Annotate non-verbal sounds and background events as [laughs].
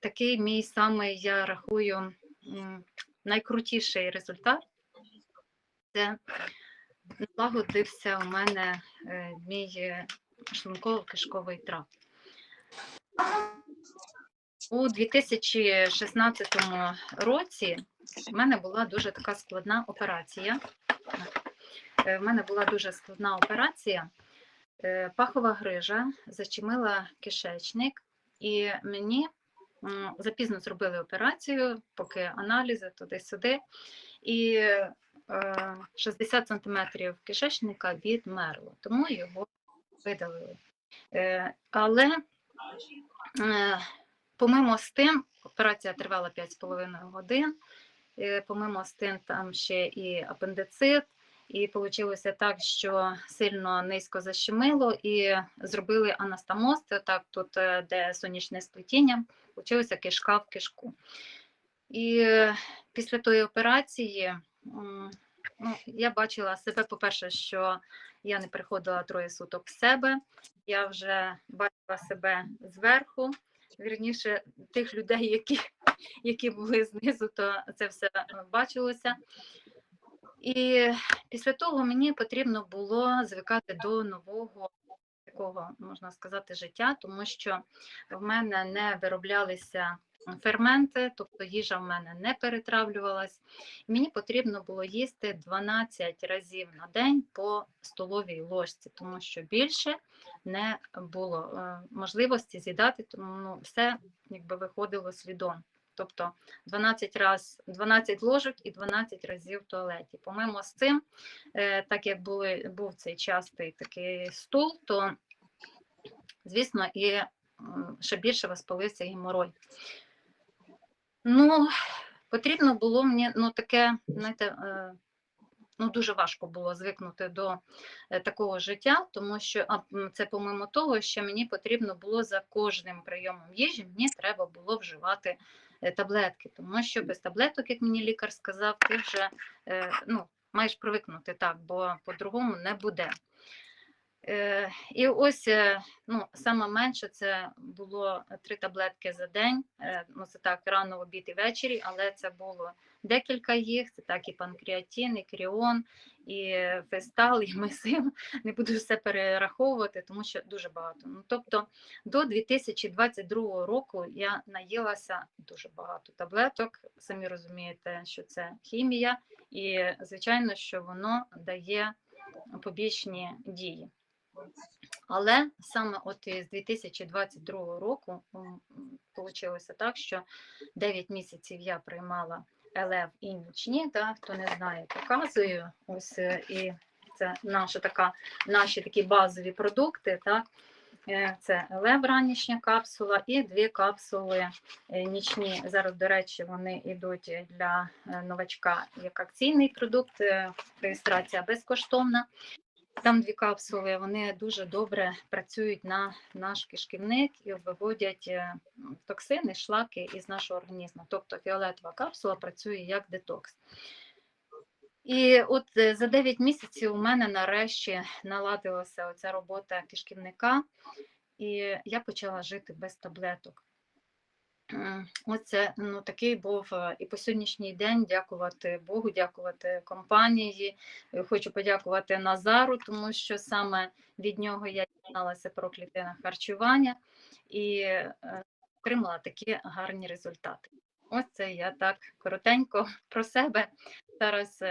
такий мій самий, я рахую, найкрутіший результат це налагодився у мене е, мій е, шлунково-кишковий тракт. У 2016 році в мене була дуже така складна операція. Е, В мене була дуже складна операція. Пахова грижа зачинила кишечник, і мені запізно зробили операцію, поки аналізи туди-сюди. І е, 60 сантиметрів кишечника відмерло, тому його видалили. Е, Але е, помимо з тим, операція тривала 5,5 годин. е, Помимо з тим, там ще і апендицит, і вийшло так, що сильно низько защемило, і зробили анастомоз, так тут, е, де сонячне сплетіння, вийшлося кишка в кишку. І е, після тої операції ну, я бачила себе, по-перше, що я не приходила троє суток в себе, я вже бачила себе зверху. Вірніше, тих людей, які, які були знизу, то це все бачилося. І після того мені потрібно було звикати до нового такого, можна сказати, життя, тому що в мене не вироблялися ферменти, тобто їжа в мене не перетравлювалась. Мені потрібно було їсти 12 разів на день по столовій ложці, тому що більше не було е, можливості з'їдати, тому ну, все якби виходило слідом. Тобто 12 раз, 12 ложок і 12 разів в туалеті. Помимо з цим, е, так як були, був цей частий такий стул, то, звісно, і ще більше воспалився геморой. Ну, потрібно було мені, ну, таке, знаєте, е, ну, дуже важко було звикнути до е, такого життя, тому що це помимо того, що мені потрібно було за кожним прийомом їжі, мені треба було вживати е, таблетки, тому що без таблеток, як мені лікар сказав, ти вже ну, маєш привикнути так, бо по-другому не буде. Е, І ось е, ну, саме менше це було три таблетки за день. Е, Ну, це так рано обід і ввечері, але це було декілька їх. Це так і панкреатин, і кріон, і фестал, і месил. [laughs] Не буду все перераховувати, тому що дуже багато. Ну, тобто до 2022 року я наїлася дуже багато таблеток. Самі розумієте, що це хімія, і звичайно, що воно дає побічні дії. Але саме от із 2022 року вийшло так, що 9 місяців я приймала ЛФ і нічні, да, хто не знає, показую. Ось е, і це наша така, наші такі базові продукти. Так. Е, Це ЛФ ранішня капсула і дві капсули е, нічні. Зараз, до речі, вони йдуть для новачка як акційний продукт, реєстрація безкоштовна. Там дві капсули, вони дуже добре працюють на наш кишківник і виводять е, токсини, шлаки із нашого організму. Тобто фіолетова капсула працює як детокс. І от е, за 9 місяців у мене нарешті наладилася оця робота кишківника, і я почала жити без таблеток. Оце ну, такий був е, і по сьогоднішній день дякувати Богу, дякувати компанії. Е, Хочу подякувати Назару, тому що саме від нього я дізналася про клітинне харчування і е, отримала такі гарні результати. Ось це я так коротенько [laughs] про себе зараз